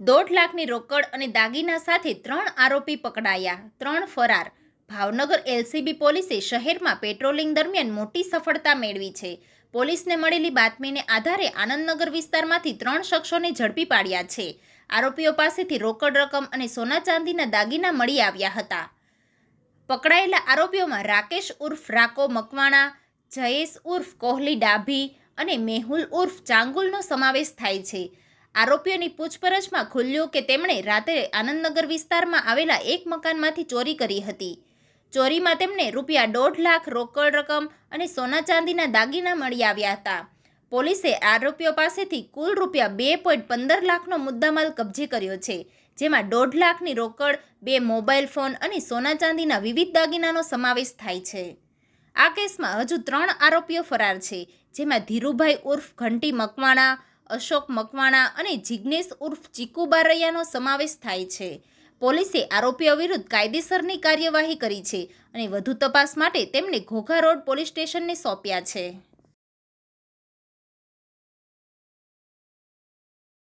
દોઢ લાખની રોકડ અને દાગીના સાથે ત્રણ આરોપી પકડાયા, ત્રણ ફરાર. ભાવનગર એલસીબી પોલીસે શહેરમાં પેટ્રોલિંગ દરમિયાન મોટી સફળતા મેળવી છે. પોલીસને મળેલી બાતમીને આધારે આનંદનગર વિસ્તારમાંથી ત્રણ શખ્સોને ઝડપી પાડ્યા છે. આરોપીઓ પાસેથી રોકડ રકમ અને સોના ચાંદીના દાગીના મળી આવ્યા હતા. પકડાયેલા આરોપીઓમાં રાકેશ ઉર્ફ, રાકો મકવાણા, જયેશ ઉર્ફ, કોહલી ડાભી અને મેહુલ ઉર્ફ ચાંગુલનો સમાવેશ થાય છે. આરોપીઓની પૂછપરછમાં ખુલ્યું કે તેમણે રાત્રે આનંદનગર વિસ્તારમાં આવેલા એક મકાનમાંથી ચોરી કરી હતી. ચોરીમાં તેમને રૂપિયા દોઢ લાખ રોકડ રકમ અને સોના ચાંદીના દાગીના મળી આવ્યા હતા. પોલીસે આરોપીઓ પાસેથી કુલ રૂપિયા બે પોઈન્ટ પંદર લાખનો મુદ્દામાલ કબજે કર્યો છે, જેમાં દોઢ લાખની રોકડ, બે મોબાઈલ ફોન અને સોના ચાંદીના વિવિધ દાગીનાનો સમાવેશ થાય છે. આ કેસમાં હજુ ત્રણ આરોપીઓ ફરાર છે, જેમાં ધીરુભાઈ ઉર્ફ ઘંટી મકવાણા અશોક મકવાણા અને જિગ્નેશ ઉર્ફ ચીકુ બારૈયાનો સમાવેશ થાય છે. પોલીસે આરોપીઓ વિરુદ્ધ કાયદેસરની કાર્યવાહી કરી છે અને વધુ તપાસ માટે તેમને ઘોઘા રોડ પોલીસ સ્ટેશનને સોંપ્યા છે.